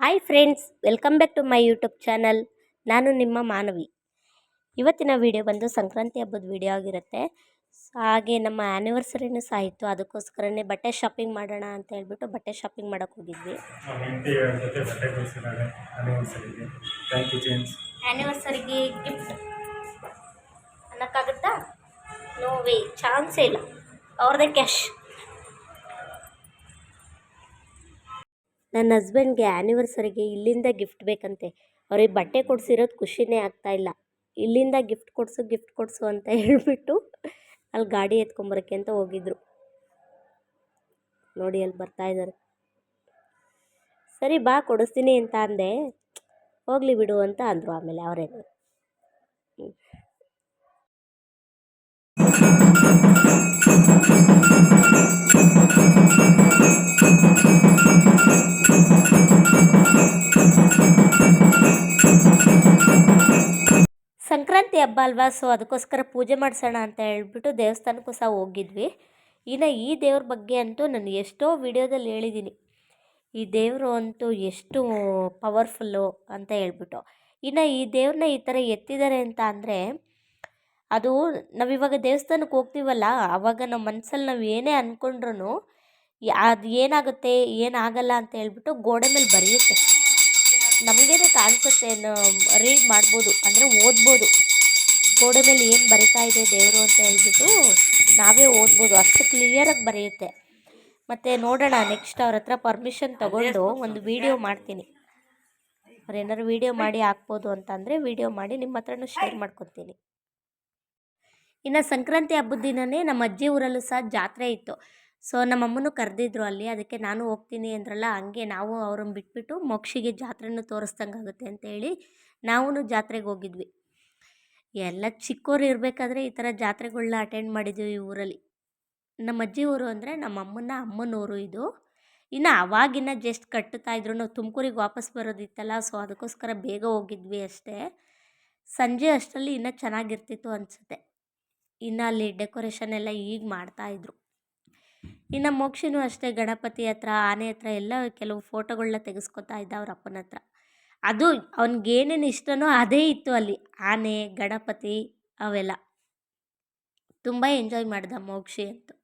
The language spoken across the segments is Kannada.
Hi friends welcome back to my YouTube channel ನಾನು ನಿಮ್ಮ ಮಾನವಿ. ಇವತ್ತಿನ ವಿಡಿಯೋ ಬಂದು ಸಂಕ್ರಾಂತಿ ಹಬ್ಬದ ವಿಡಿಯೋ ಆಗಿರುತ್ತೆ. ಹಾಗೆ ನಮ್ಮ ಆ್ಯನಿವರ್ಸರಿನೂ ಸಹ ಇತ್ತು. ಅದಕ್ಕೋಸ್ಕರನೇ ಬಟ್ಟೆ ಶಾಪಿಂಗ್ ಮಾಡೋಣ ಅಂತ ಹೇಳ್ಬಿಟ್ಟು ಬಟ್ಟೆ ಶಾಪಿಂಗ್ ಮಾಡೋಕೆ ಹೋಗಿದ್ವಿ. ಆ್ಯನಿವರ್ಸರಿಗೆ ಗಿಫ್ಟ್ ಅನ್ನೋಕ್ಕಾಗುತ್ತಾ? ನೋವೇ ಚಾನ್ಸೇ ಇಲ್ಲ. ಅವ್ರದ್ದೇ ಕ್ಯಾಶ್ ನನ್ನ ಹಸ್ಬೆಂಡ್ಗೆ ಆ್ಯನಿವರ್ಸರಿಗೆ ಇಲ್ಲಿಂದ ಗಿಫ್ಟ್ ಬೇಕಂತೆ. ಅವ್ರಿಗೆ ಬಟ್ಟೆ ಕೊಡಿಸಿರೋದು ಖುಷಿನೇ ಆಗ್ತಾಯಿಲ್ಲ ಇಲ್ಲ. ಇಲ್ಲಿಂದ ಗಿಫ್ಟ್ ಕೊಡಿಸು ಗಿಫ್ಟ್ ಕೊಡಿಸು ಅಂತ ಹೇಳ್ಬಿಟ್ಟು ಅಲ್ಲಿ ಗಾಡಿ ಎತ್ಕೊಂಬರೋಕ್ಕೆ ಅಂತ ಹೋಗಿದ್ರು. ನೋಡಿ ಅಲ್ಲಿ ಬರ್ತಾ ಇದ್ದಾರೆ. ಸರಿ ಬಾ ಕೊಡಿಸ್ತೀನಿ ಅಂತ ಅಂದೆ. ಹೋಗಲಿ ಬಿಡು ಅಂತ ಅಂದರು ಆಮೇಲೆ ಅವರೇನು. ಸಂಕ್ರಾಂತಿ ಹಬ್ಬ ಅಲ್ವಾ? ಸೊ ಅದಕ್ಕೋಸ್ಕರ ಪೂಜೆ ಮಾಡಿಸೋಣ ಅಂತ ಹೇಳ್ಬಿಟ್ಟು ದೇವಸ್ಥಾನಕ್ಕೂ ಸಹ ಹೋಗಿದ್ವಿ. ಇನ್ನು ಈ ದೇವ್ರ ಬಗ್ಗೆ ಅಂತೂ ನಾನು ಎಷ್ಟೋ ವಿಡಿಯೋದಲ್ಲಿ ಹೇಳಿದ್ದೀನಿ. ಈ ದೇವರು ಅಂತೂ ಎಷ್ಟು ಪವರ್ಫುಲ್ಲು ಅಂತ ಹೇಳ್ಬಿಟ್ಟು. ಇನ್ನು ಈ ದೇವ್ರನ್ನ ಈ ಥರ ಎತ್ತಿದ್ದಾರೆ ಅಂತ ಅಂದರೆ, ಅದು ನಾವಿವಾಗ ದೇವಸ್ಥಾನಕ್ಕೆ ಹೋಗ್ತೀವಲ್ಲ ಆವಾಗ ನಮ್ಮ ಮನಸ್ಸಲ್ಲಿ ನಾವು ಏನೇ ಅಂದ್ಕೊಂಡ್ರು ಅದು ಏನಾಗುತ್ತೆ ಏನಾಗಲ್ಲ ಅಂತ ಹೇಳ್ಬಿಟ್ಟು ಗೋಡೆ ಮೇಲೆ ಬರೆಯುತ್ತೆ. ನಮಗೇನೆ ಕಾಣಿಸುತ್ತೆ ರೀಡ್ ಮಾಡ್ಬೋದು ಅಂದರೆ ಓದ್ಬೋದು. ಗೋಡೆ ಮೇಲೆ ಏನು ಬರಿತಾ ಇದೆ ದೇವರು ಅಂತ ಹೇಳ್ಬಿಟ್ಟು ನಾವೇ ಓದ್ಬೋದು ಅಷ್ಟು ಕ್ಲಿಯರಾಗಿ ಬರೆಯುತ್ತೆ. ಮತ್ತು ನೋಡೋಣ ನೆಕ್ಸ್ಟ್ ಅವ್ರ ಹತ್ರ ಪರ್ಮಿಷನ್ ತಗೊಂಡು ಒಂದು ವಿಡಿಯೋ ಮಾಡ್ತೀನಿ. ಅವ್ರು ಏನಾದ್ರು ವೀಡಿಯೋ ಮಾಡಿ ಹಾಕ್ಬೋದು ಅಂತಂದರೆ ವಿಡಿಯೋ ಮಾಡಿ ನಿಮ್ಮ ಹತ್ರನೂ ಶೇರ್ ಮಾಡ್ಕೊತೀನಿ. ಇನ್ನು ಸಂಕ್ರಾಂತಿ ಹಬ್ಬದ ದಿನವೇ ನಮ್ಮ ಅಜ್ಜಿ ಊರಲ್ಲೂ ಸಹ ಜಾತ್ರೆ ಇತ್ತು. ಸೊ ನಮ್ಮಮ್ಮನೂ ಕರೆದಿದ್ರು ಅಲ್ಲಿ, ಅದಕ್ಕೆ ನಾನು ಹೋಗ್ತೀನಿ ಅಂದ್ರಲ್ಲ, ಹಂಗೆ ನಾವು ಅವ್ರನ್ನ ಬಿಟ್ಬಿಟ್ಟು ಮೋಕ್ಷಿಗೆ ಜಾತ್ರೆನೂ ತೋರಿಸ್ದಂಗೆ ಆಗುತ್ತೆ ಅಂತೇಳಿ ನಾವೂ ಜಾತ್ರೆಗೆ ಹೋಗಿದ್ವಿ. ಎಲ್ಲ ಚಿಕ್ಕೋರು ಇರಬೇಕಾದ್ರೆ ಈ ಥರ ಜಾತ್ರೆಗಳನ್ನ ಅಟೆಂಡ್ ಮಾಡಿದ್ವಿ ಈ ಊರಲ್ಲಿ. ನಮ್ಮ ಅಜ್ಜಿ ಊರು ಅಂದರೆ ನಮ್ಮ ಅಮ್ಮನ ಅಮ್ಮನೂರು ಇದು. ಇನ್ನು ಅವಾಗಿನ ಜಸ್ಟ್ ಕಟ್ಟುತ್ತಾ ಇದ್ರು. ನಾವು ತುಮಕೂರಿಗೆ ವಾಪಸ್ ಬರೋದಿತ್ತಲ್ಲ, ಸೊ, ಅದಕ್ಕೋಸ್ಕರ ಬೇಗ ಹೋಗಿದ್ವಿ ಅಷ್ಟೇ. ಸಂಜೆ ಅಷ್ಟರಲ್ಲಿ ಇನ್ನೂ ಚೆನ್ನಾಗಿರ್ತಿತ್ತು ಅನಿಸುತ್ತೆ. ಇನ್ನು ಅಲ್ಲಿ ಡೆಕೋರೇಷನ್ ಎಲ್ಲ ಈಗ ಮಾಡ್ತಾಯಿದ್ರು ಇನ್ನು ಮೋಕ್ಷಿನೂ ಅಷ್ಟೇ. ಗಣಪತಿ ಹತ್ರ, ಆನೆ ಹತ್ರ ಎಲ್ಲ ಕೆಲವು ಫೋಟೋಗಳನ್ನ ತೆಗೆಸ್ಕೊತಾ ಇದ್ದ ಅವ್ರ ಅಪ್ಪನ ಹತ್ರ. ಅದು ಅವ್ನಿಗೇನೇನು ಇಷ್ಟನೋ ಅದೇ ಇತ್ತು ಅಲ್ಲಿ. ಆನೆ, ಗಣಪತಿ ಅವೆಲ್ಲ. ತುಂಬ ಎಂಜಾಯ್ ಮಾಡ್ದ ಮೋಕ್ಷಿ ಅಂತೂ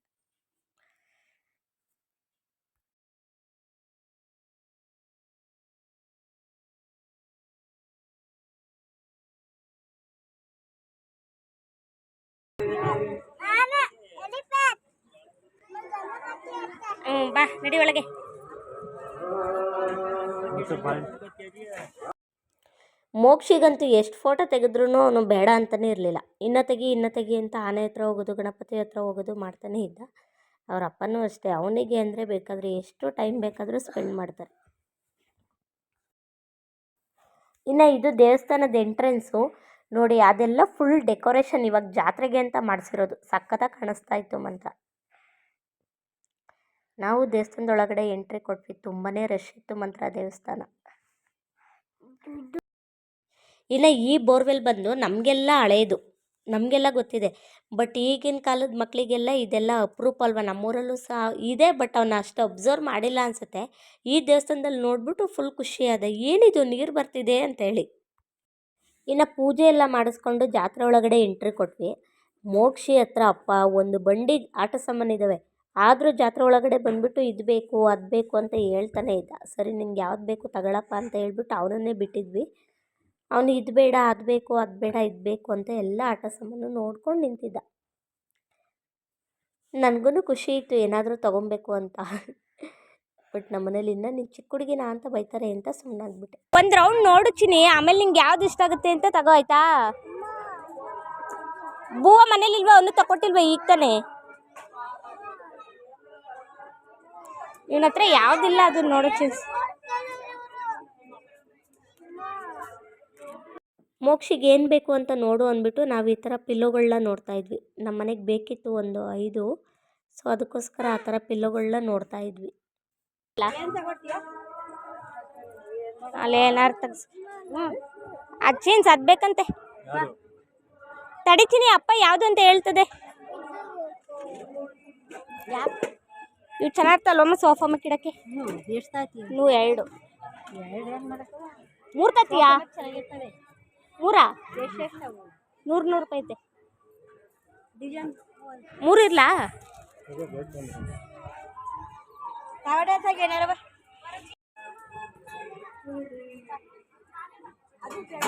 ಹ್ಞೂ ಬಾ ನಡಿ ಒಳಗೆ. ಮೋಕ್ಷಿಗಂತೂ ಎಷ್ಟು ಫೋಟೋ ತೆಗೆದ್ರೂ ಅವನು ಬೇಡ ಅಂತಲೇ ಇರಲಿಲ್ಲ. ಇನ್ನ ತೆಗಿ ಇನ್ನ ತೆಗಿ ಅಂತ ಆನೆ ಹತ್ರ ಹೋಗೋದು, ಗಣಪತಿ ಹತ್ರ ಹೋಗೋದು ಮಾಡ್ತಾನೆ ಇದ್ದ. ಅವ್ರ ಅಪ್ಪನೂ ಅಷ್ಟೇ. ಅವನಿಗೆ ಅಂದರೆ ಬೇಕಾದರೆ ಎಷ್ಟು ಟೈಮ್ ಬೇಕಾದರೂ ಸ್ಪೆಂಡ್ ಮಾಡ್ತಾರೆ. ಇನ್ನು ಇದು ದೇವಸ್ಥಾನದ ಎಂಟ್ರೆನ್ಸು ನೋಡಿ ಅದೆಲ್ಲ ಫುಲ್ ಡೆಕೋರೇಷನ್ ಇವಾಗ ಜಾತ್ರೆಗೆ ಅಂತ ಮಾಡಿಸಿರೋದು. ಸಖತ್ತಾಗಿ ಕಾಣಿಸ್ತಾ ಇತ್ತು ಮಾತ್ರ. ನಾವು ದೇವಸ್ಥಾನದೊಳಗಡೆ ಎಂಟ್ರಿ ಕೊಟ್ವಿ. ತುಂಬಾ ರಶ್ ಇತ್ತು ಮಂತ್ರ ದೇವಸ್ಥಾನ. ಇನ್ನು ಈ ಬೋರ್ವೆಲ್ ಬಂದು ನಮಗೆಲ್ಲ ಹಳೇದು. ನಮಗೆಲ್ಲ ಗೊತ್ತಿದೆ. ಬಟ್ ಈಗಿನ ಕಾಲದ ಮಕ್ಕಳಿಗೆಲ್ಲ ಇದೆಲ್ಲ ಅಪರೂಪ ಅಲ್ವಾ? ನಮ್ಮೂರಲ್ಲೂ ಸಹ ಇದೆ ಬಟ್ ಅವನ್ನ ಅಷ್ಟು ಅಬ್ಸರ್ವ್ ಮಾಡಿಲ್ಲ ಅನಿಸುತ್ತೆ. ಈ ದೇವಸ್ಥಾನದಲ್ಲಿ ನೋಡ್ಬಿಟ್ಟು ಫುಲ್ ಖುಷಿ ಅದ ಏನಿದು ನೀರು ಬರ್ತಿದೆ ಅಂತೇಳಿ ಇನ್ನು ಪೂಜೆ ಎಲ್ಲ ಮಾಡಿಸ್ಕೊಂಡು ಜಾತ್ರೆ ಒಳಗಡೆ ಎಂಟ್ರಿ ಕೊಟ್ವಿ. ಮೋಕ್ಷಿ ಹತ್ರ ಅಪ್ಪ, ಒಂದು ಬಂಡಿ ಆಟ ಸಾಮಾನಿದ್ದಾವೆ ಆದರೂ ಜಾತ್ರೆ ಒಳಗಡೆ ಬಂದುಬಿಟ್ಟು ಇದು ಬೇಕು ಅದು ಬೇಕು ಅಂತ ಹೇಳ್ತಾನೆ ಇದ್ದ. ಸರಿ ನಿಂಗೆ ಯಾವ್ದು ಬೇಕು ತಗೊಳಪ್ಪ ಅಂತ ಹೇಳ್ಬಿಟ್ಟು ಅವನನ್ನೇ ಬಿಟ್ಟಿದ್ವಿ. ಅವನು ಇದು ಬೇಡ ಅದು ಬೇಕು ಅದು ಬೇಡ ಇದು ಬೇಕು ಅಂತ ಎಲ್ಲ ಆಟ ಸಾಮಾನು ನೋಡ್ಕೊಂಡು ನಿಂತಿದ್ದ. ನನಗೂ ಖುಷಿ ಇತ್ತು ಏನಾದರೂ ತೊಗೊಬೇಕು ಅಂತ. ಬಟ್ ನಮ್ಮ ಮನೇಲಿ ಇನ್ನ ನೀನು ಚಿಕ್ಕ ಹುಡುಗಿನ ಅಂತ ಬೈತಾರೆ ಅಂತ ಸುಮ್ಮನಾಗ್ಬಿಟ್ಟೆ ಒಂದು ರೌಂಡ್ ನೋಡು ಚಿನಿ ಆಮೇಲೆ ನಿಂಗೆ ಯಾವ್ದು ಇಷ್ಟ ಆಗುತ್ತೆ ಅಂತ ತಗೋ ಆಯ್ತಾ? ಬೂವ ಮನೇಲಿ ಇಲ್ವಾ ಒಂದು ತಗೊಟ್ಟಿಲ್ವಾ ಈಗ ತಾನೇ? ಇವನ ಹತ್ರ ಯಾವುದಿಲ್ಲ ಅದನ್ನ ನೋಡು ಚಿನ್ಸ್ ಮೋಕ್ಷಿಗೆ ಏನು ಬೇಕು ಅಂತ ನೋಡು ಅಂದ್ಬಿಟ್ಟು ನಾವು ಈ ಥರ ಪಿಲ್ಲೋಗಳನ್ನ ನೋಡ್ತಾ ಇದ್ವಿ. ನಮ್ಮ ಮನೆಗೆ ಬೇಕಿತ್ತು ಒಂದು ಐದು. ಸೊ ಅದಕ್ಕೋಸ್ಕರ ಆ ಥರ ಪಿಲ್ಲೋಗಳನ್ನ ನೋಡ್ತಾ ಇದ್ವಿ. ಅಲ್ಲೇ ಏನಾರು ತೆಗ್ಸ್. ಅದು ಚೀನ್ಸ್ ಅದು ಬೇಕಂತೆ. ತಡಿತೀನಿ ಅಪ್ಪ ಯಾವುದು ಅಂತ ಹೇಳ್ತದೆ. ಇವು ಒಮ್ಮೆ ಸೋಫಾ ಮಕ್ಕಿಡಕ್ಕೆ ನೂ ನೀವು ಎರಡು. ಮೂರು ತತ್ತೀಯಾ? ಮೂರಾ? ನೂರು ನೂರು ರೂಪಾಯಿ ಐತೆ. ಮೂರು ಇರ್ಲಾ?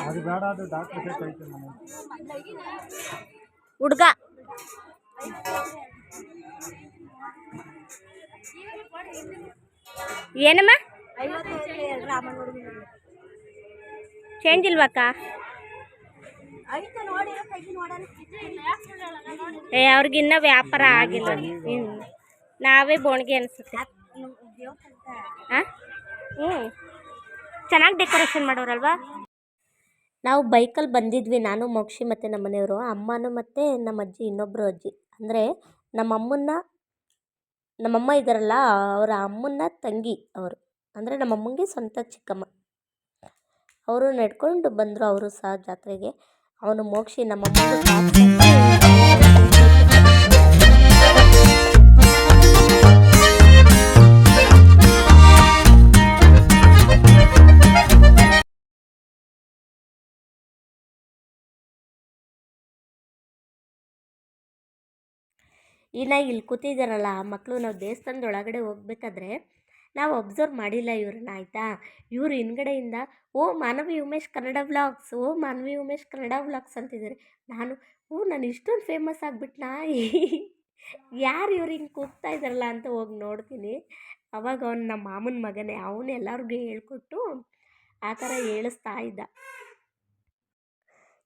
ಅದು ಬೇಡ ಅದು ಡಾಕ್ಟರ್ ಬೇಕಾಯ್ತು ನಾನು ಹುಡ್ಗ. ಏನಮ್ಮ? ಚೇಂಜ್ ಇಲ್ವಾಕ ಏ, ಅವ್ರಿಗಿನ್ನ ವ್ಯಾಪಾರ ಆಗಿಲ್ಲ. ನಾವೇ ಬೋಣಿಗೆ ಅನ್ಸುತ್ತೆ. ಹಾಂ ಹ್ಞೂ ಚೆನ್ನಾಗಿ ಡೆಕೋರೇಷನ್ ಮಾಡೋರಲ್ವಾ? ನಾವು ಬೈಕಲ್ಲಿ ಬಂದಿದ್ವಿ, ನಾನು, ಮೋಕ್ಷಿ ಮತ್ತು ನಮ್ಮ ಮನೆಯವರು ಅಮ್ಮನೂ ಮತ್ತು ನಮ್ಮ ಅಜ್ಜಿ ಇನ್ನೊಬ್ಬರು ಅಜ್ಜಿ. ಅಂದರೆ ನಮ್ಮ ಅಮ್ಮನ್ನ ನಮ್ಮಮ್ಮ ಇದ್ದಾರಲ್ಲ, ಅವರ ಅಮ್ಮನ ತಂಗಿ ಅವರು. ಅಂದರೆ ನಮ್ಮ ಅಮ್ಮಂಗೆ ಸ್ವಂತ ಚಿಕ್ಕಮ್ಮ. ಅವರು ನಡ್ಕೊಂಡು ಬಂದರು ಅವರು ಸಹ ಜಾತ್ರೆಗೆ. ಅವನು ಮೋಕ್ಷಿ ನಮ್ಮ ಇನ್ನು ಇಲ್ಲಿ ಕೂತಿದ್ದಾರಲ್ಲ ಆ ಮಕ್ಕಳು ನಾವು ದೇವಸ್ಥಾನದ ಒಳಗಡೆ ಹೋಗ್ಬೇಕಾದ್ರೆ ನಾವು ಅಬ್ಸರ್ವ್ ಮಾಡಿಲ್ಲ ಇವ್ರನ್ನ, ಆಯಿತಾ? ಇವರು ಹಿಂದ್ಗಡೆಯಿಂದ, ಓ, ಮಾನವಿ ಉಮೇಶ್ ಕನ್ನಡ ವ್ಲಾಗ್ಸ್ ಓ, ಮಾನವಿ ಉಮೇಶ್ ಕನ್ನಡ ವ್ಲಾಗ್ಸ್ ಅಂತಿದ್ದಾರೆ ನಾನು, ಓ, ನಾನು ಇಷ್ಟೊಂದು ಫೇಮಸ್ ಆಗಿಬಿಟ್ನಾ ಯಾರು ಇವ್ರು ಹಿಂಗೆ ಕೂಗ್ತಾ ಇದ್ದಾರಲ್ಲ ಅಂತ ಹೋಗಿ ನೋಡ್ತೀನಿ. ಅವಾಗ ಅವ್ನು ನಮ್ಮ ಮಾಮನ ಮಗನೇ, ಅವನು ಎಲ್ಲರಿಗೂ ಹೇಳ್ಕೊಟ್ಟು ಆ ಥರ ಹೇಳಿಸ್ತಾ ಇದ್ದ.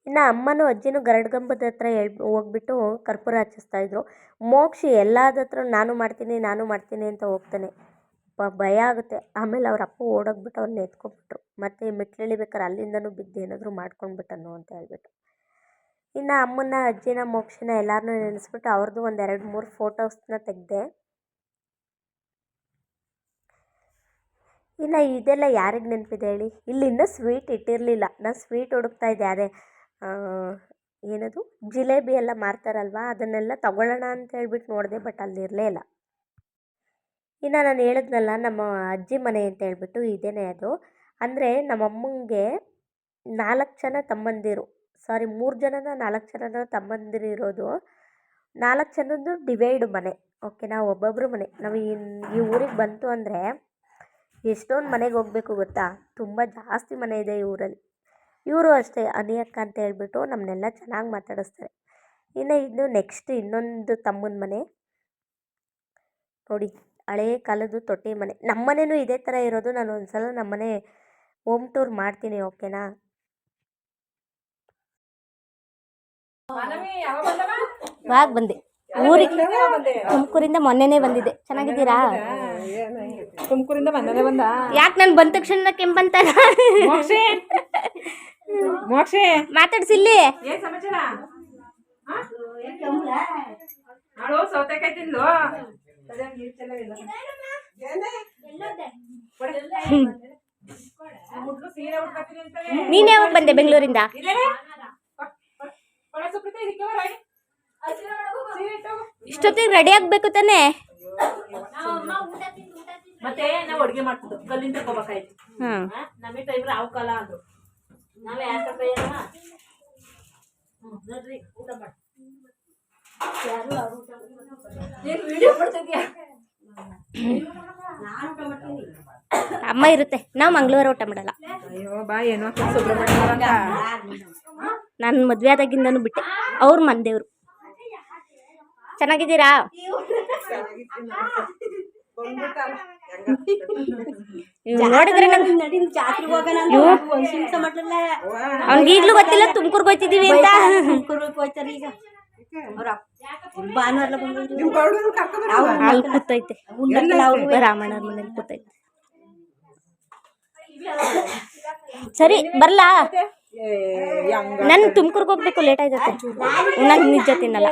ಇನ್ನು ಅಮ್ಮನೂ ಅಜ್ಜಿನೂ ಗರಡ್ಗಂಬದ ಹತ್ರ ಹೇಳ್, ಹೋಗ್ಬಿಟ್ಟು ಕರ್ಪೂರ ಹಚ್ಚಿಸ್ತಾ ಇದ್ರು. ಮೋಕ್ಷಿ ಎಲ್ಲಾದ ಹತ್ರ ನಾನು ಮಾಡ್ತೀನಿ ನಾನು ಮಾಡ್ತೀನಿ ಅಂತ ಹೋಗ್ತಾನೆ. ಪ ಭಯ ಆಗುತ್ತೆ. ಆಮೇಲೆ ಅವ್ರ ಅಪ್ಪ ಓಡೋಗ್ಬಿಟ್ಟು ಅವ್ರನ್ನ ಎತ್ಕೊಂಡ್ಬಿಟ್ರು. ಮತ್ತು ಮೆಟ್ಲು ಇಳಿಬೇಕಾರೆ ಅಲ್ಲಿಂದನೂ ಬಿದ್ದು ಏನಾದರೂ ಮಾಡ್ಕೊಂಡ್ಬಿಟ್ಟನು ಅಂತ ಹೇಳ್ಬಿಟ್ಟು. ಇನ್ನು ಅಮ್ಮನ ಅಜ್ಜಿನ, ಮೋಕ್ಷಿನ ಎಲ್ಲರನ್ನೂ ನೆನೆಸ್ಬಿಟ್ಟು ಅವ್ರದ್ದು ಒಂದು ಎರಡು, ಮೂರು ಫೋಟೋಸ್ನ ತೆಗೆದೆ. ಇನ್ನು ಇದೆಲ್ಲ ಯಾರಿಗೆ ನೆನಪಿದೆ ಹೇಳಿ? ಇಲ್ಲಿಂದ ಸ್ವೀಟ್ ಇಟ್ಟಿರಲಿಲ್ಲ. ನಾನು ಸ್ವೀಟ್ ಹುಡುಕ್ತಾ ಇದ್ದೆ. ಅದೇ ಏನದು? ಜಿಲೇಬಿ ಎಲ್ಲ ಮಾರ್ತಾರಲ್ವ? ಅದನ್ನೆಲ್ಲ ತಗೊಳ್ಳೋಣ ಅಂತ ಹೇಳ್ಬಿಟ್ಟು ನೋಡಿದೆ ಬಟ್ ಅಲ್ಲಿ ಇರಲೇ ಇಲ್ಲ. ಇನ್ನು ನಾನು ಹೇಳಿದ್ನಲ್ಲ, ನಮ್ಮ ಅಜ್ಜಿ ಮನೆ ಅಂತ ಹೇಳ್ಬಿಟ್ಟು ಇದೇನೇ ಅದು. ಅಂದರೆ ನಮ್ಮ ಅಮ್ಮಂಗೆ ನಾಲ್ಕು ಜನ ತಮ್ಮಂದಿರು. ಸಾರಿ, ಮೂರು ಜನನ ನಾಲ್ಕು ಜನನ ತಮ್ಮಂದಿರು ಇರೋದು. ನಾಲ್ಕು ಜನದ್ದು ಡಿವೈಡ್ ಮನೆ. ಓಕೆನಾ ಒಬ್ಬೊಬ್ಬರು ಮನೆ. ನಾವು ಈ ಊರಿಗೆ ಬಂತು ಅಂದರೆ ಎಷ್ಟೊಂದು ಮನೆಗೆ ಹೋಗಬೇಕು ಗೊತ್ತಾ? ತುಂಬ ಜಾಸ್ತಿ ಮನೆ ಇದೆ ಈ ಊರಲ್ಲಿ. ಇವರು ಅಷ್ಟೇ ಅನಿಯಕ್ಕ ಅಂತ ಹೇಳ್ಬಿಟ್ಟು ನಮ್ಮನ್ನೆಲ್ಲ ಚೆನ್ನಾಗಿ ಮಾತಾಡಿಸ್ತಾರೆ. ಇನ್ನು ಇದು ನೆಕ್ಸ್ಟ್ ಇನ್ನೊಂದು ತಮ್ಮನ ಮನೆ. ನೋಡಿ ಹಳೇ ಕಾಲದ್ದು ತೊಟ್ಟಿ ಮನೆ. ನಮ್ಮ ಮನೆಯೂ ಇದೇ ಥರ ಇರೋದು. ನಾನು ಒಂದು ಸಲ ನಮ್ಮ ಮನೆ ಹೋಮ್ ಟೂರ್ ಮಾಡ್ತೀನಿ ಓಕೆನಾ? ಇವಾಗ ಬಂದೆ. ಊರಿಗೆ. ತುಮಕೂರಿಂದ ಮೊನ್ನೆನೇ ಬಂದಿದ್ದೆ. ಚೆನ್ನಾಗಿದ್ದೀರಾ? ತುಮಕೂರಿಂದ ಬಂದನೆ ಬಂದ? ಯಾಕೆ ನಾನು ಬಂದ ತಕ್ಷಣ ಕೆಂಪಂತ ಮೋಕ್ಷೆ. ಮಾತಾಡ್ಸಿಲ್ಲಿ ಏನ್ ಸಮಾಚಾರ? ಸೌತೆಕಾಯಿ ನೀನ್ ಯಾವಾಗ ಬಂದೆ ಬೆಂಗಳೂರಿಂದ. ಇಷ್ಟೊತ್ತಿಗೆ ರೆಡಿ ಆಗ್ಬೇಕು ತಾನೆ? ಮತ್ತೆ ನಾವು ಅಡುಗೆ ಮಾಡ್ತಿದ್ದು. ಕಲ್ಲಿಂದ ತಗೋಬೇಕಾಯ್ತು. ನಮಗೆ ಟೈಮ್ ರಾವ್ ಕಾಲ ಅದು ನಾವೇ ಯಾಕಪ್ಪ ಕೈಯಲ್ಲ ಹ್ಮ್ ನೋಡ್ರಿ ಊಟ ಮಾಡಿ. ಯಾರು ಅವ್ರು ಊಟ ನೀನು ವಿಡಿಯೋ ಅಮ್ಮ ಇರುತ್ತೆ. ನಾವು ಮಂಗಳವಾರ ಊಟ ಮಾಡಲ್ಲ. ಅಯ್ಯೋ ಬಾ ಏನೋ ಸುಬ್ರಹ್ಮಣ್ಯ ನಾನು ಮದುವೆ ಆದಾಗಿಂದನೂ ಬಿಟ್ಟೆ. ಅವ್ರ ಮಂದೇವ್ರು ಚೆನ್ನಾಗಿದ್ದೀರಾ? ನೋಡಿದ್ರೆ ನಂಗೆ ಅವ್ನಿಗೆ ಈಗಲೂ ಗೊತ್ತಿಲ್ಲ ತುಮಕೂರ್ಗೆ ಹೋಯ್ತಿದೀವಿ ಅಂತ. ಅಲ್ಲಿ ಕೂತೈತೆ. ರಾಮಣ್ಣವ್ರ ಮನೇಲಿ ಕೂತೈತೆ. ಸರಿ ಬರ್ಲಾ? ನನ್ ತುಮಕೂರ್ಗೆ ಹೋಗ್ಬೇಕು ಲೇಟ್ ಆಯ್ತೈತೆ. ನಂಗೆ ನಿಜ ತಿನ್ನಲ್ಲ.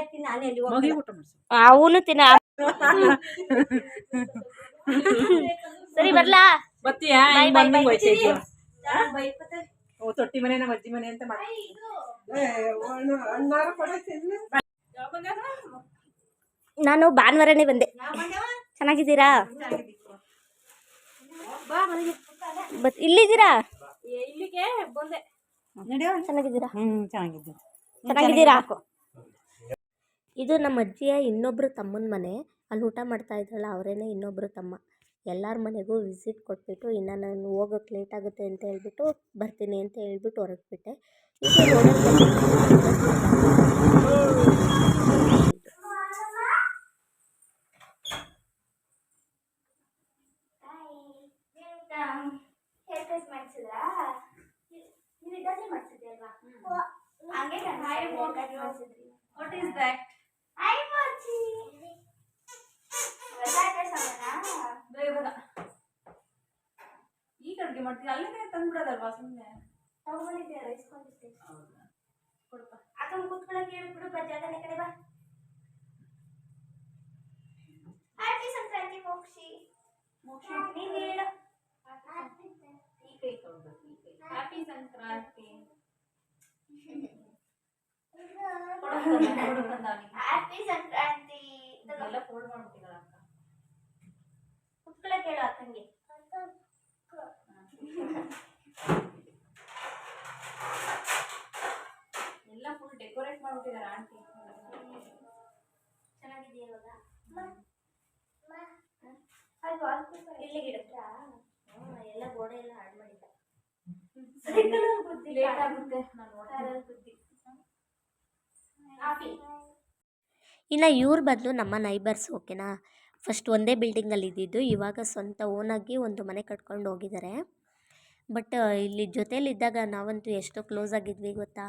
ಅವನು ತಿನ್ನ ಸರಿ ಬರ್ಲಾ? ಬತ್ತೀಯಾ ಹಿಂಗ್ ಬಂದಂಗ್ ಹೋಯ್ತಾ ಇದ್ಯಾ? ಓ ತೊಟ್ಟಿ ಮನೆ ನಮ್ಮ ಅಜ್ಜಿ ಮನೆ ಅಂತ ಮಾಡಿ. ನಾನು ಭಾನುವಾರನೇ ಬಂದೆ. ಚೆನ್ನಾಗಿದ್ದೀರಾ? ಬಟ್ ಇಲ್ಲಿದ್ದೀರಾ? ಏ, ಇಲ್ಲಿಗೆ ಬಂದೆ. ಚೆನ್ನಾಗಿದ್ದೀರಾ? ಚೆನ್ನಾಗಿದ್ದೀರಾ? ಇದು ನಮ್ಮ ಅಜ್ಜಿಯ ಇನ್ನೊಬ್ರು ತಮ್ಮನ ಮನೆ. ಅಲ್ಲಿ ಊಟ ಮಾಡ್ತಾ ಇದ್ರಲ್ಲ ಅವರೇನೆ ಇನ್ನೊಬ್ರು ತಮ್ಮ. ಎಲ್ಲರ ಮನೆಗೂ ವಿಸಿಟ್ ಕೊಟ್ಬಿಟ್ಟು ಇನ್ನು ನಾನು ಹೋಗೋಕ್ಕೆ ಲೇಟ್ ಆಗುತ್ತೆ ಅಂತ ಹೇಳ್ಬಿಟ್ಟು ಬರ್ತೀನಿ ಅಂತ ಹೇಳ್ಬಿಟ್ಟು ಹೊರಟ್ಬಿಟ್ಟೆ is that ಹಂಗೆ ಹೇರ್ ಕಟ್ ಮಾಡಿಸಿದ್ರಿ ವಾಟ್ ಈಸ್ ದಟ್ ಐ ಮಚ್ಚಿ ಬಟಾಟೆ ಸಾಮಾನಾ ಬೇಗ ಈಗ ಅಡುಗೆ ಮಾಡ್ತೀವಿ ಅಲ್ಲಿಂದ ತಂದ್ಬಿಡೋದಲ್ವಾ ಸುಮ್ಮನೆ ತಗೊಂಡಿದ್ದೀರ ಇಸ್ಕೊಂಡಿದ್ದೆ ಕೊಡಪ್ಪ ಅದನ್ನ ಕೂತ್ಕೊಳ್ಳೋಕೆ ಹೇಳ್ಬಿಡು ಬಜ್ಜಾಗನೆ ಕಡೆ ಬಾ ಹ್ಯಾಪಿ ಸಂಕ್ರಾಂತಿ ಮೋಕ್ಷಿ ಮೋಕ್ಷಿ ನೀನು ಹೇಳು ಈ ಕೈ ತೊಗೊಳ್ಬೇಕು ಈ ಕೈ ಹ್ಯಾಪಿ ಹ್ಯಾಪಿ ಸಂಕ್ರಾಂತಿ. ಎಲ್ಲ ಫೋಲ್ಡ್ ಮಾಡ್ಬಿಟ್ಟಿದ್ದಾಳ ಅಕ್ಕ. ಕುತ್ಕೊಳ್ಳೋಕೆ ಹೇಳು ಅಕ್ಕಂಗೆ ಎಲ್ಲ ಫುಲ್ ಡೆಕೋರೇಟ್ ಮಾಡ್ಬಿಟ್ಟಿದ್ದಾರೆ ಆಂಟಿ. ಚೆನ್ನಾಗಿದೆಯಾ ಇವಾಗ? ಅಲ್ವಾ ಇಲ್ಲಿಗೆ ಇಡತ್ತಾ ಎಲ್ಲ ಗೋಡೆ. ಎಲ್ಲ ಹಾಳು ಸೈಕಲಲ್ಲಿ ಬುದ್ಧಿ ಲೇಟ್ ಆಗುತ್ತೆ ನಾನು ನೋಡ್ತೀನಿ ಕಾರಲ್ಲಿ ಬುದ್ಧಿ ಆಫಿ ಇನ್ನು ಇವ್ರ ಬದಲು ನಮ್ಮ ನೈಬರ್ಸ್, ಓಕೆನಾ? ಫಸ್ಟ್ ಒಂದೇ ಬಿಲ್ಡಿಂಗಲ್ಲಿ ಇದ್ದಿದ್ದು, ಇವಾಗ ಸ್ವಂತ ಓನಾಗಿ ಒಂದು ಮನೆ ಕಟ್ಕೊಂಡು ಹೋಗಿದ್ದಾರೆ. ಬಟ್ ಇಲ್ಲಿ ಜೊತೇಲಿದ್ದಾಗ ನಾವಂತೂ ಎಷ್ಟೋ ಕ್ಲೋಸ್ ಆಗಿದ್ವಿ, ಗೊತ್ತಾ?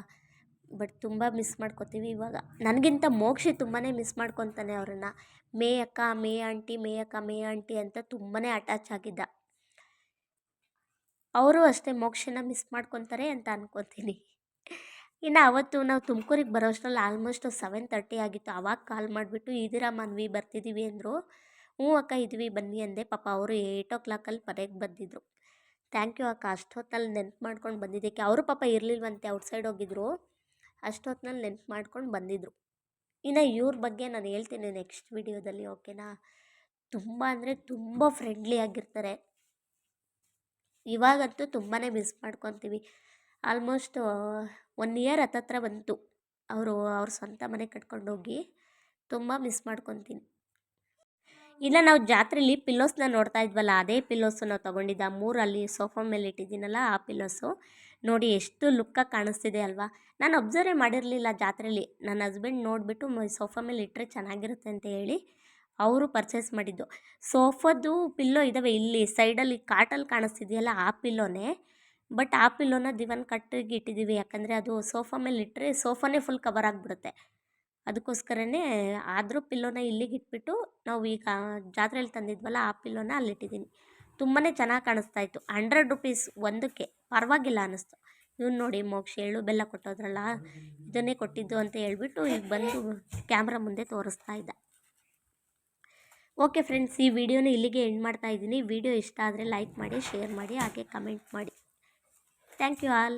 ಬಟ್ ತುಂಬ ಮಿಸ್ ಮಾಡ್ಕೋತೀವಿ. ಇವಾಗ ನನಗಿಂತ ಮೋಕ್ಷಿ ತುಂಬಾ ಮಿಸ್ ಮಾಡ್ಕೊತಾನೆ ಅವರನ್ನು. ಮೇ ಅಕ್ಕ, ಮೇ ಆಂಟಿ, ಮೇ ಅಕ್ಕ, ಮೇ ಆಂಟಿ ಅಂತ ತುಂಬಾ ಅಟ್ಯಾಚ್ ಆಗಿದ್ದ. ಅವರು ಅಷ್ಟೇ ಮೋಕ್ಷನ ಮಿಸ್ ಮಾಡ್ಕೊತಾರೆ ಅಂತ ಅನ್ಕೊತೀನಿ. ಇನ್ನು ಅವತ್ತು ನಾವು ತುಮಕೂರಿಗೆ ಬರೋ ಅಷ್ಟರಲ್ಲಿ ಆಲ್ಮೋಸ್ಟ್ ಸೆವೆನ್ ತರ್ಟಿ ಆಗಿತ್ತು. ಆವಾಗ ಕಾಲ್ ಮಾಡಿಬಿಟ್ಟು, ಇದ್ದೀರಾ ಮನ್ವಿ ಬರ್ತಿದ್ದೀವಿ ಅಂದರು. ಹ್ಞೂ ಅಕ್ಕ ಇದ್ವಿ ಬನ್ನಿ ಅಂದೆ. ಪಾಪ ಅವರು ಏಯ್ಟ್ ಓ ಕ್ಲಾಕಲ್ಲಿ ಮನೆಗೆ ಬಂದಿದ್ದರು ಥ್ಯಾಂಕ್ ಯು ಅಕ್ಕ. ಅಷ್ಟೊತ್ತಲ್ಲಿ ನೆನ್ಪು ಮಾಡ್ಕೊಂಡು ಬಂದಿದ್ದಕ್ಕೆ. ಅವರು ಪಾಪ ಇರಲಿಲ್ವಂತೆ ಔಟ್ಸೈಡ್ ಹೋಗಿದ್ರು. ಅಷ್ಟೊತ್ತಿನಲ್ಲಿ ನೆನ್ಪು ಮಾಡ್ಕೊಂಡು ಬಂದಿದ್ದರು ಇನ್ನು ಇವ್ರ ಬಗ್ಗೆ ನಾನು ಹೇಳ್ತೀನಿ ನೆಕ್ಸ್ಟ್ ವಿಡಿಯೋದಲ್ಲಿ ಓಕೆನಾ ತುಂಬ ಅಂದರೆ ತುಂಬ ಫ್ರೆಂಡ್ಲಿ ಆಗಿರ್ತಾರೆ. ಇವಾಗಂತೂ ತುಂಬಾ ಮಿಸ್ ಮಾಡ್ಕೊತೀವಿ. ಆಲ್ಮೋಸ್ಟ್ ಒನ್ ಇಯರ್ ಹತ್ತತ್ರ ಬಂತು. ಅವರು, ಅವ್ರ ಸ್ವಂತ ಮನೆ ಕಟ್ಕೊಂಡೋಗಿ ತುಂಬ ಮಿಸ್ ಮಾಡ್ಕೊತೀನಿ. ಇಲ್ಲ, ನಾವು ಜಾತ್ರೆಯಲ್ಲಿ ಪಿಲ್ಲೋಸ್ನ ನೋಡ್ತಾ ಇದ್ವಲ್ಲ, ಅದೇ ಪಿಲ್ಲೋಸು ನಾವು ತೊಗೊಂಡಿದ್ದ. ಮೂರಲ್ಲಿ ಸೋಫಾ ಮೇಲೆ ಇಟ್ಟಿದ್ದೀನಲ್ಲ, ಆ ಪಿಲ್ಲೋಸು. ನೋಡಿ, ಎಷ್ಟು ಲುಕ್ಕಾಗಿ ಕಾಣಿಸ್ತಿದೆ ಅಲ್ವಾ? ನಾನು ಅಬ್ಸರ್ವೇ ಮಾಡಿರಲಿಲ್ಲ ಜಾತ್ರೆಯಲ್ಲಿ ನನ್ನ ಹಸ್ಬೆಂಡ್ ನೋಡಿಬಿಟ್ಟು ಸೋಫಾ ಮೇಲೆ ಇಟ್ಟರೆ ಚೆನ್ನಾಗಿರುತ್ತೆ ಅಂತ ಹೇಳಿ ಅವರು ಪರ್ಚೇಸ್ ಮಾಡಿದ್ದು. ಸೋಫಾದು ಪಿಲ್ಲೋ ಇದ್ದಾವೆ ಇಲ್ಲಿ ಸೈಡಲ್ಲಿ ಕಾಟಲ್ಲಿ ಕಾಣಿಸ್ತಿದೆಯಲ್ಲ ಆ ಪಿಲ್ಲೋನೇ ಬಟ್ ಆ ಪಿಲ್ಲೋನ ದಿವನ್ ಕಟ್ಟಿಗೆ ಇಟ್ಟಿದ್ದೀವಿ. ಯಾಕಂದರೆ ಅದು ಸೋಫಾ ಮೇಲೆ ಇಟ್ಟರೆ ಸೋಫಾನೇ ಫುಲ್ ಕವರ್ ಆಗಿಬಿಡುತ್ತೆ. ಅದಕ್ಕೋಸ್ಕರನೇ ಆದರೂ ಪಿಲ್ಲೋನ ಇಲ್ಲಿಗೆ ಇಟ್ಬಿಟ್ಟು ನಾವು ಈಗ ಜಾತ್ರೆಯಲ್ಲಿ ತಂದಿದ್ವಲ್ಲ ಆ ಪಿಲ್ಲೋನ ಅಲ್ಲಿಟ್ಟಿದ್ದೀನಿ ತುಂಬಾ ಚೆನ್ನಾಗಿ ಕಾಣಿಸ್ತಾ ಇತ್ತು. ಹಂಡ್ರೆಡ್ ರುಪೀಸ್ ಒಂದಕ್ಕೆ. ಪರವಾಗಿಲ್ಲ ಅನ್ನಿಸ್ತು ಇವ್ನು ನೋಡಿ ಮೋಕ್ಷ ಎಳ್ಳು ಬೆಲ್ಲ ಕೊಟ್ಟೋದ್ರಲ್ಲ, ಇದನ್ನೇ ಕೊಟ್ಟಿದ್ದು ಅಂತ ಹೇಳ್ಬಿಟ್ಟು ಈಗ ಬಂದು ಕ್ಯಾಮ್ರಾ ಮುಂದೆ ತೋರಿಸ್ತಾ ಇದ್ದ. ಓಕೆ ಫ್ರೆಂಡ್ಸ್, ಈ ವಿಡಿಯೋನ ಇಲ್ಲಿಗೆ ಎಂಡ್ ಮಾಡ್ತಾ ಇದ್ದೀನಿ. ವಿಡಿಯೋ ಇಷ್ಟ ಆದರೆ ಲೈಕ್ ಮಾಡಿ ಶೇರ್ ಮಾಡಿ, ಹಾಗೆ ಕಮೆಂಟ್ ಮಾಡಿ. Thank you all